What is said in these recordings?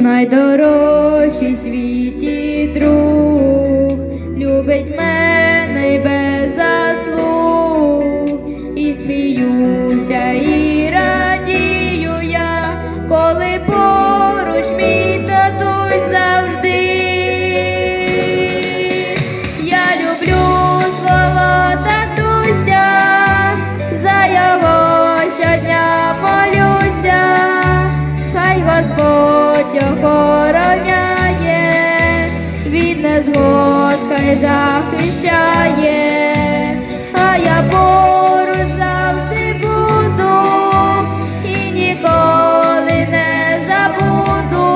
Найдорожчий світ. Хай Господь охороняє, від незгод хай захищає, а я поруч завжди буду і ніколи не забуду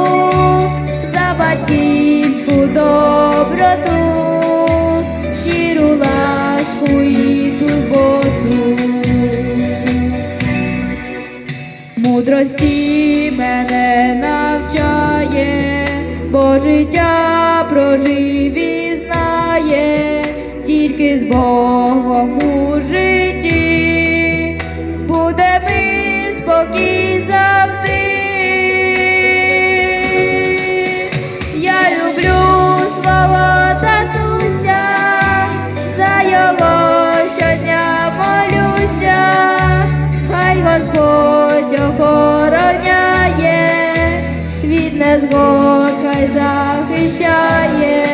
за батьківську доброту, щиру ласку і турботу. Мудрості мене навчає, бо життя прожив і знає, тільки з Богом у житті. Буде ми спокій завжди. Я люблю свого татуся, за його щодня молюся, хай Господь охороняє, незгод хай захищає,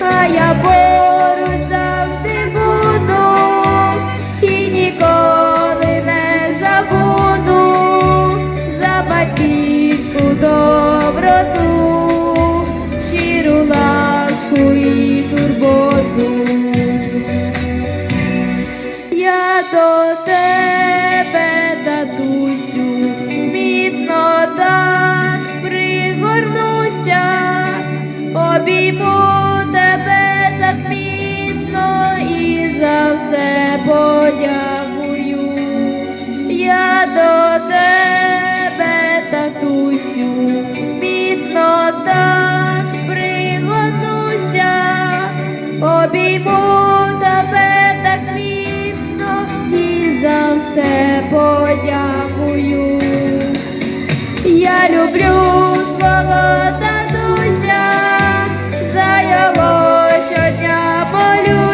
а я поруч обійму тебе так міцно і за все подякую. Я до тебе, татусю, міцно так пригорнуся, обійму тебе так міцно і за все подякую. Я люблю свого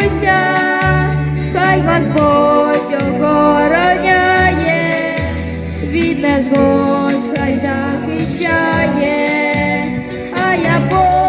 молитися, хай Господь охороняє, від незгод хай захищає, а я Бог.